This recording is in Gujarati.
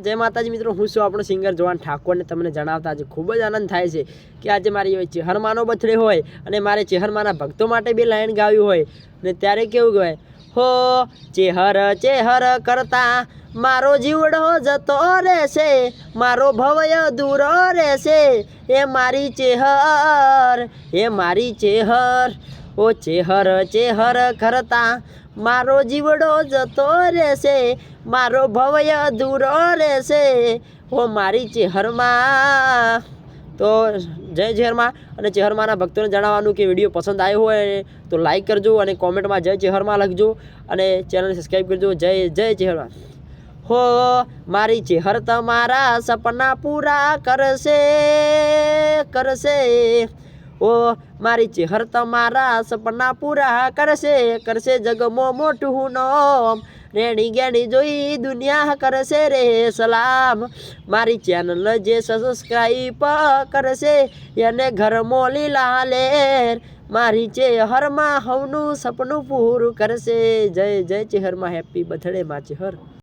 જય માતાજી મિત્રો, હું છું આપણો સિંગર જોવાન ઠાકોરને તમને જણાવતા આજે ખૂબ જ આનંદ થાય છે કે આજે મારી ચેહરમાનો બર્થડે હોય અને મારે ચેહરમાના ભક્તો માટે બી લાઈન ગાવી હોય. ને ત્યારે કેવું કહેવાય હો, ચેહર ચેહર કરતા મારો જીવડો જતો રહેશે, મારો ભવય દૂર રહેશે. એ મારી ચેહર, એ મારી ચેહર ઓ ચેહર ચેહર કરતા મારો જીવડો જતો રહેશે, મારો ભવય દૂર રહેશે. ઓ મારી ચેહરમાં. તો જય ચેહરમાં. અને ચેહરમાના ભક્તોને જણાવવાનું કે વીડિયો પસંદ આવ્યો હોય તો લાઈક કરજો અને કોમેન્ટમાં જય ચેહરમાં લખજો. અને ચેનલને સબસ્ક્રાઈબ કરજો. જય જય ચેહરમાં. હો, મારી ચેહર તમારા સપના પૂરા કરશે કરશે. ઓ મારી ચેહર તમારા સપના પૂરા કરશે કરશે જગમો મોટું નોમ. રેણી ગેણી જોઈ દુનિયા કરશે રે સલામ. મારી ચેનલ જે સબસ્ક્રાઈબ કરશે, એને ઘર મોલી લાલેર મારી ચેહરમાં હવનું સપનું પૂરું કરશે. જય જય ચેહરમાં હેપી બર્થડે માં ચેહર.